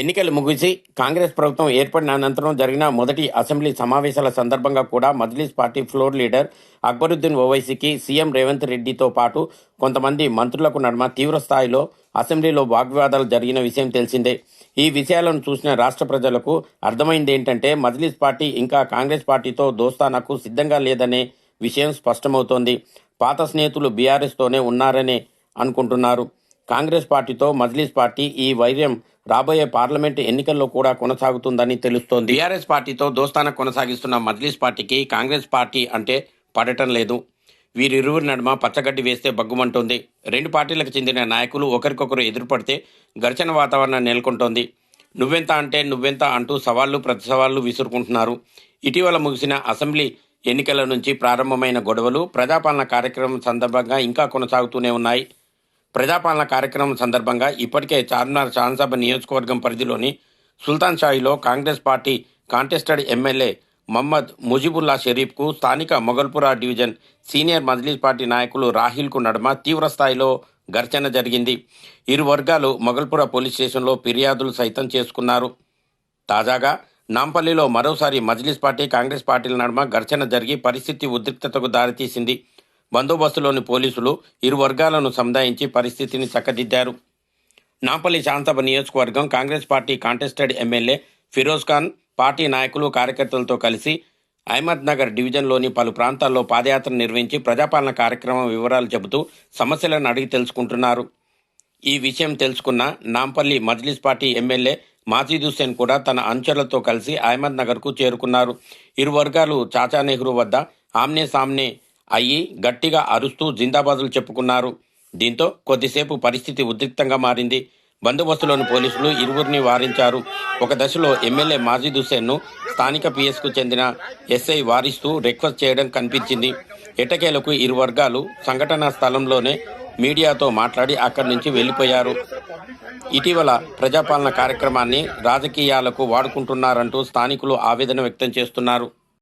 ఎన్నికలు ముగిసి కాంగ్రెస్ ప్రభుత్వం ఏర్పడిన అనంతరం జరిగిన మొదటి అసెంబ్లీ సమావేశాల సందర్భంగా కూడా Majlis party floor leader Akbaruddin ఓవైసీకి CM Revanth రెడ్డితో పాటు కొంతమంది మంత్రులకు నడుమ తీవ్ర స్థాయిలో అసెంబ్లీలో వాగ్వివాదాలు జరిగిన విషయం తెలిసిందే. ఈ విషయాలను చూసిన రాష్ట్ర ప్రజలకు అర్థమైంది ఏంటంటే మజ్లీస్ పార్టీ ఇంకా కాంగ్రెస్ పార్టీతో దోస్తానాకు సిద్ధంగా లేదనే విషయం స్పష్టమవుతోంది. పాత స్నేహితులు బీఆర్ఎస్తోనే ఉన్నారనే అనుకుంటున్నారు. కాంగ్రెస్ పార్టీతో మజ్లీస్ పార్టీ ఈ వైర్యం రాబోయే పార్లమెంటు ఎన్నికల్లో కూడా కొనసాగుతుందని తెలుస్తోంది. బీఆర్ఎస్ పార్టీతో దోస్తాన కొనసాగిస్తున్న మజ్లీస్ పార్టీకి కాంగ్రెస్ పార్టీ అంటే పడటం లేదు. వీరిరువురి నడుమ పచ్చగడ్డి వేస్తే బగ్గుమంటుంది. రెండు పార్టీలకు చెందిన నాయకులు ఒకరికొకరు ఎదురుపడితే ఘర్షణ వాతావరణం నెలకొంటోంది. నువ్వెంత అంటే నువ్వెంత అంటూ సవాళ్ళు ప్రతి సవాళ్ళు విసురుకుంటున్నారు. ఇటీవల ముగిసిన అసెంబ్లీ ఎన్నికల నుంచి ప్రారంభమైన గొడవలు ప్రజాపాలన కార్యక్రమం సందర్భంగా ఇంకా కొనసాగుతూనే ఉన్నాయి. ప్రజాపాలన కార్యక్రమం సందర్భంగా ఇప్పటికే చార్మినార్ శాసనసభ నియోజకవర్గం పరిధిలోని Sultan షాయిలో Congress party contested MLA Mohammed Mujibullah షరీఫ్కు స్థానిక Mogalpura division senior Majlis party నాయకులు రాహిల్కు నడుమ తీవ్రస్థాయిలో ఘర్షణ జరిగింది. ఇరు వర్గాలు మొగల్పురా పోలీస్ స్టేషన్లో ఫిర్యాదులు సైతం చేసుకున్నారు. తాజాగా నాంపల్లిలో మరోసారి మజ్లీస్ పార్టీ కాంగ్రెస్ పార్టీల నడుమ ఘర్షణ జరిగి పరిస్థితి ఉద్రిక్తతకు దారితీసింది. బందోబస్తులోని పోలీసులు ఇరు వర్గాలను సంధాయించి పరిస్థితిని చక్కదిద్దారు. నాంపల్లి శాంతప నియోజకవర్గం Congress party contested MLA Feroz Khan party నాయకులు కార్యకర్తలతో కలిసి అహ్మద్ నగర్ డివిజన్లోని పలు ప్రాంతాల్లో పాదయాత్ర నిర్వహించి ప్రజాపాలన కార్యక్రమం వివరాలు చెబుతూ సమస్యలను అడిగి తెలుసుకుంటున్నారు. ఈ విషయం తెలుసుకున్న నాంపల్లి మజ్లిస్ పార్టీ ఎమ్మెల్యే మాజీద్ హుస్సేన్ కూడా తన అనుచరులతో కలిసి అహ్మద్ నగర్కు చేరుకున్నారు. ఇరు వర్గాలు చాచా నెహ్రూ వద్ద ఆమ్నే సామ్నే అయ్యి గట్టిగా అరుస్తూ జిందాబాదులు చెప్పుకున్నారు. దీంతో కొద్దిసేపు పరిస్థితి ఉద్రిక్తంగా మారింది. బందోబస్తులోని పోలీసులు ఇరువురిని వారించారు. ఒక దశలో ఎమ్మెల్యే మాజీద్ దుసేన్ను స్థానిక పిఎస్కు చెందిన ఎస్ఐ వారిస్తూ రిక్వెస్ట్ చేయడం కనిపించింది. ఎటకేలకు ఇరు వర్గాలు సంఘటనా స్థలంలోనే మీడియాతో మాట్లాడి అక్కడి నుంచి వెళ్ళిపోయారు. ఇటీవల ప్రజాపాలన కార్యక్రమాన్ని రాజకీయాలకు వాడుకుంటున్నారంటూ స్థానికులు ఆవేదన వ్యక్తం చేస్తున్నారు.